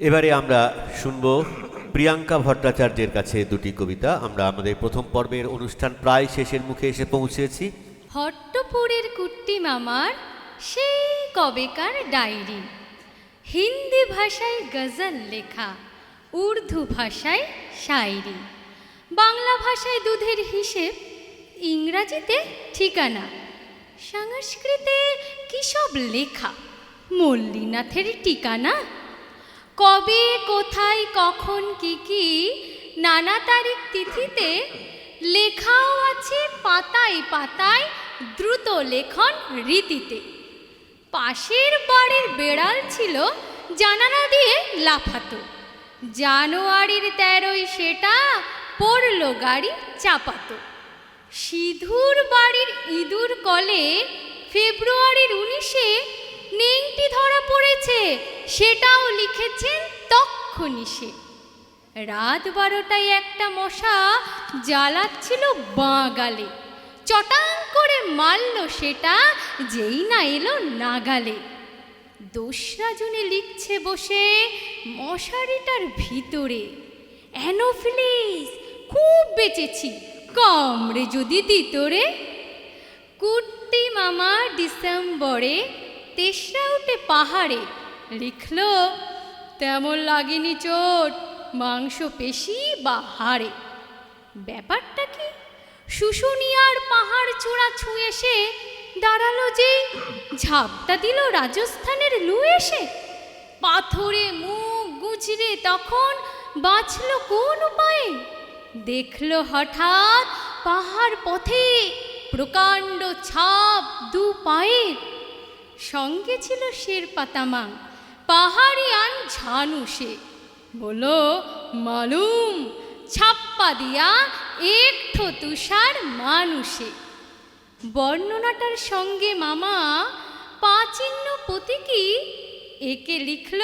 এবারে আমরা শুনব প্রিয়াঙ্কা ভট্টাচার্যের কাছে দুটি কবিতা। আমরা আমাদের প্রথম পর্বের অনুষ্ঠান প্রায় শেষের মুখে এসে পৌঁছেছি। হট্টপুরের কুট্টি মামার সেই কবেকার ডায়েরি। হিন্দি ভাষায় গজল লেখা, উর্দু ভাষায় শায়রি। বাংলা ভাষায় দুধের হিসেব, ইংরাজিতে ঠিকানা। সংস্কৃতে কী সব লেখা, মল্লিনাথের ঠিকানা কবে, কোথায়, কখন, কি কি, নানা তারিখ তিথিতে লেখাও আছে পাতায় পাতায় দ্রুত লেখন রীতিতে। পাশের বাড়ির বেড়াল ছিল জানালা দিয়ে লাফাতো। জানুয়ারির তেরোই সেটা পড়ল গাড়ি চাপাতো। সিধুর বাড়ির ইঁদুর কলে ফেব্রুয়ারির উনিশে নেংটি ধরা পড়েছে। সেটাও লিখেছেন তক্ষণি সে রাত বারোটায় একটা মশা জ্বালাচ্ছিল বাঁগালে চটাং করে মারল সেটা, যেই না এলো নাগালে। দোসরা জনে লিখছে বসে মশারিটার ভিতরে, অ্যানোফিলিস, খুব বেঁচেছি, কামড়ে যদি দিতরে কুর্তি মামা ডিসেম্বরে তেসরা উঠে পাহাড়ে লিখল, তেমন লাগেনি চোট, মাংস পেশি বা হাড়ে। ব্যাপারটা কি? শুশুনিয়ার পাহাড় চূড়া ছুঁয়ে এসে দাঁড়াল যে, ঝাপটা দিল রাজস্থানের লু এসে। পাথরে মুখ গুজরে তখন বাঁচল কোন উপায়ে? দেখল হঠাৎ পাহাড় পথে প্রকাণ্ড ছাপ দু পায়ের। সঙ্গে ছিল শের পাতামা পাহাড়িয়ান ঝানু সে। বলো, মালুম, ছাপ্পা দিয়া একঠো তুষার মানুষে বর্ণনাটার সঙ্গে মামা পাচিহ্ন প্রতীকী একে লিখল,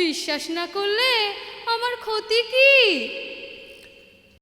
বিশ্বাস না করলে আমার ক্ষতি কি?